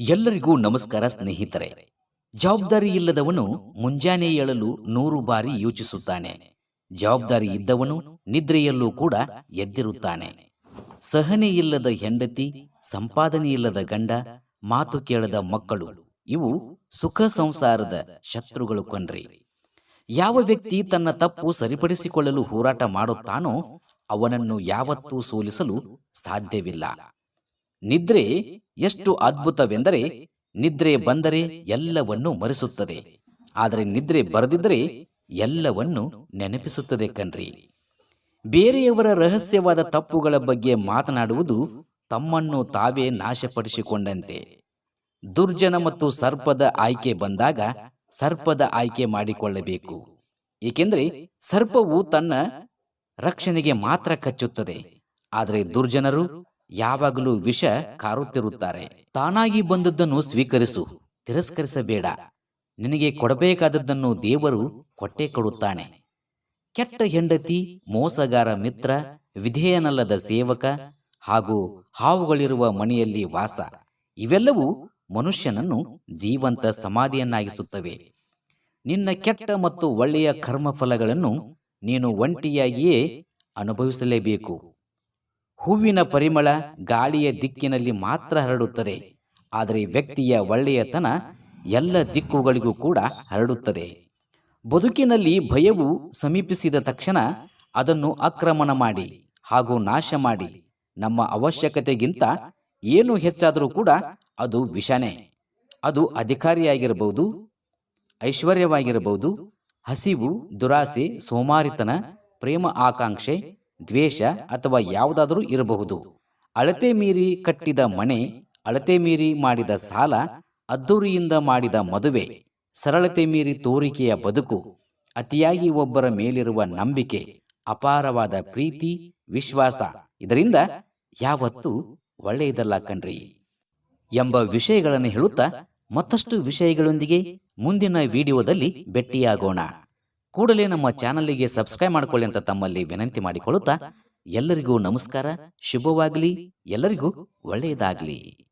ಎಲ್ಲರಿಗೂ ನಮಸ್ಕಾರ ಸ್ನೇಹಿತರೆ. ಜವಾಬ್ದಾರಿ ಇಲ್ಲದವನು ಮುಂಜಾನೆ ಏಳಲು ನೂರು ಬಾರಿ ಯೋಚಿಸುತ್ತಾನೆ. ಜವಾಬ್ದಾರಿ ಇದ್ದವನು ನಿದ್ರೆಯಲ್ಲೂ ಕೂಡ ಎದ್ದಿರುತ್ತಾನೆ. ಸಹನೆ ಇಲ್ಲದ ಹೆಂಡತಿ ಸಂಪಾದನೆ ಇಲ್ಲದ ಗಂಡ, ಮಾತು ಕೇಳದ ಮಕ್ಕಳು, ಇವು ಸುಖ ಸಂಸಾರದ ಶತ್ರುಗಳು ಕಣ್ರಿ. ಯಾವ ವ್ಯಕ್ತಿ ತನ್ನ ತಪ್ಪು ಸರಿಪಡಿಸಿಕೊಳ್ಳಲು ಹೋರಾಟ ಮಾಡುತ್ತಾನೋ ಅವನನ್ನು ಯಾವತ್ತೂ ಸೋಲಿಸಲು ಸಾಧ್ಯವಿಲ್ಲ. ನಿದ್ರೆ ಎಷ್ಟು ಅದ್ಭುತವೆಂದರೆ ನಿದ್ರೆ ಬಂದರೆ ಎಲ್ಲವನ್ನೂ ಮರೆಸುತ್ತದೆ. ಆದರೆ ನಿದ್ರೆ ಬರದಿದ್ದರೆ ಎಲ್ಲವನ್ನು ನೆನಪಿಸುತ್ತದೆ ಕಣ್ರಿ. ಬೇರೆಯವರ ರಹಸ್ಯವಾದ ತಪ್ಪುಗಳ ಬಗ್ಗೆ ಮಾತನಾಡುವುದು ತಮ್ಮನ್ನು ತಾವೇ ನಾಶಪಡಿಸಿಕೊಂಡಂತೆ. ದುರ್ಜನ ಮತ್ತು ಸರ್ಪದ ಆಯ್ಕೆ ಬಂದಾಗ ಸರ್ಪದ ಆಯ್ಕೆ ಮಾಡಿಕೊಳ್ಳಬೇಕು. ಏಕೆಂದರೆ ಸರ್ಪವು ತನ್ನ ರಕ್ಷಣೆಗೆ ಮಾತ್ರ ಕಚ್ಚುತ್ತದೆ. ಆದರೆ ದುರ್ಜನರು ಯಾವಾಗಲೂ ವಿಷ ಕಾರುತ್ತಿರುತ್ತಾರೆ. ತಾನಾಗಿ ಬಂದದ್ದನ್ನು ಸ್ವೀಕರಿಸು, ತಿರಸ್ಕರಿಸಬೇಡ. ನಿನಗೆ ಕೊಡಬೇಕಾದದ್ದನ್ನು ದೇವರು ಕೊಟ್ಟೇ ಕೊಡುತ್ತಾನೆ. ಕೆಟ್ಟ ಹೆಂಡತಿ, ಮೋಸಗಾರ ಮಿತ್ರ, ವಿಧೇಯನಲ್ಲದ ಸೇವಕ ಹಾಗೂ ಹಾವುಗಳಿರುವ ಮನೆಯಲ್ಲಿ ವಾಸ, ಇವೆಲ್ಲವೂ ಮನುಷ್ಯನನ್ನು ಜೀವಂತ ಸಮಾಧಿಯನ್ನಾಗಿಸುತ್ತವೆ. ನಿನ್ನ ಕೆಟ್ಟ ಮತ್ತು ಒಳ್ಳೆಯ ಕರ್ಮಫಲಗಳನ್ನು ನೀನು ಒಂಟಿಯಾಗಿಯೇ ಅನುಭವಿಸಲೇಬೇಕು. ಹೂವಿನ ಪರಿಮಳ ಗಾಳಿಯ ದಿಕ್ಕಿನಲ್ಲಿ ಮಾತ್ರ ಹರಡುತ್ತದೆ, ಆದರೆ ವ್ಯಕ್ತಿಯ ಒಳ್ಳೆಯತನ ಎಲ್ಲ ದಿಕ್ಕುಗಳಿಗೂ ಕೂಡ ಹರಡುತ್ತದೆ. ಬದುಕಿನಲ್ಲಿ ಭಯವು ಸಮೀಪಿಸಿದ ತಕ್ಷಣ ಅದನ್ನು ಆಕ್ರಮಣ ಮಾಡಿ ಹಾಗೂ ನಾಶ ಮಾಡಿ ನಮ್ಮ ಅವಶ್ಯಕತೆಗಿಂತ ಏನು ಹೆಚ್ಚಾದರೂ ಕೂಡ ಅದು ವಿಷನೇ. ಅದು ಅಧಿಕಾರಿಯಾಗಿರಬಹುದು, ಐಶ್ವರ್ಯವಾಗಿರಬಹುದು, ಹಸಿವು, ದುರಾಸೆ, ಸೋಮಾರಿತನ, ಪ್ರೇಮ, ಆಕಾಂಕ್ಷೆ ದ್ವೇಷ ಅಥವಾ ಯಾವುದಾದರೂ ಇರಬಹುದು. ಅಳತೆ ಮೀರಿ ಕಟ್ಟಿದ ಮನೆ, ಅಳತೆ ಮೀರಿ ಮಾಡಿದ ಸಾಲ, ಅದ್ದೂರಿಯಿಂದ ಮಾಡಿದ ಮದುವೆ, ಸರಳತೆ ಮೀರಿ ತೋರಿಕೆಯ ಬದುಕು, ಅತಿಯಾಗಿ ಒಬ್ಬರ ಮೇಲಿರುವ ನಂಬಿಕೆ, ಅಪಾರವಾದ ಪ್ರೀತಿ, ವಿಶ್ವಾಸ, ಇದರಿಂದ ಯಾವತ್ತೂ ಒಳ್ಳೆಯದಲ್ಲ ಕಣ್ರಿ. ಎಂಬ ವಿಷಯಗಳನ್ನು ಹೇಳುತ್ತಾ ಮತ್ತಷ್ಟು ವಿಷಯಗಳೊಂದಿಗೆ ಮುಂದಿನ ವಿಡಿಯೋದಲ್ಲಿ ಭೆಟ್ಟಿಯಾಗೋಣ ಕೂಡಲೇ ನಮ್ಮ ಚಾನಲ್ಗೆ ಸಬ್ಸ್ಕ್ರೈಬ್ ಮಾಡಿಕೊಳ್ಳಿ ಅಂತ ತಮ್ಮಲ್ಲಿ ವಿನಂತಿ ಮಾಡಿಕೊಳ್ಳುತ್ತಾ ಎಲ್ಲರಿಗೂ ನಮಸ್ಕಾರ ಶುಭವಾಗಲಿ ಎಲ್ಲರಿಗೂ ಒಳ್ಳೆಯದಾಗಲಿ.